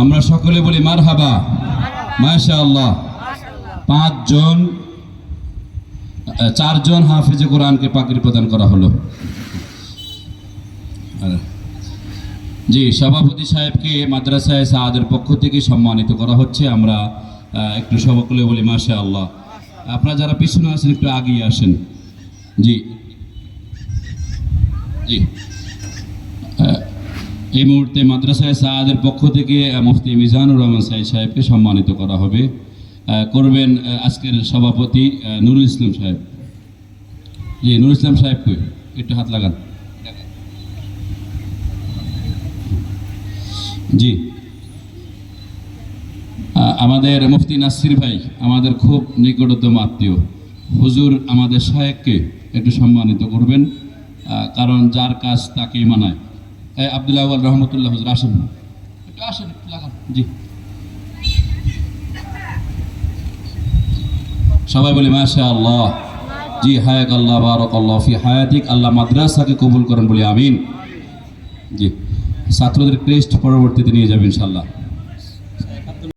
আমরা সকলে বলি মার হাবা মাশা আল্লাহ পাঁচজন, চারজন হাফেজে কোরআনকে পাগড়ি প্রদান করা হলো। জি, সভাপতি সাহেবকে মাদ্রাসায় সাহাদের পক্ষ থেকে সম্মানিত করা হচ্ছে। আমরা একটু সকলে বলি মাশা আল্লাহ আপনারা যারা পিছনে আছেন, একটু আগিয়ে আসেন। জি। জি। এই মুহূর্তে মাদ্রাসায় সাহাদের পক্ষ থেকে মুফতি মিজানুর রহমান সাহেব সাহেবকে সম্মানিত করা হবে। করবেন আজকের সভাপতি নুরুল ইসলাম সাহেব। জি, নুরুল ইসলাম সাহেব কই? একটু হাত লাগান। জি। আমাদের মুফতি নাসির ভাই, আমাদের খুব নিকটতম আত্মীয়। হুজুর আমাদের সাহেবকে একটু সম্মানিত করবেন কারণ যার কাজ তাকেই মানায়। আবদুল্লাহ আউয়াল রহমতুল্লাহ হুজুর, আসেন একটু আসেন, একটু লাগান। জি। সবাই বলি মাশা আল্লাহ জি হায়াক আল্লাহ বারক আল্লাহ ফি হায়াতিক। আল্লাহ মাদ্রাসাকে কবুল করেন বলি, আমিন। জি। ছাত্রদের ক্রেস্ট পরবর্তীতে নিয়ে যাবেন ইনশাল্লাহ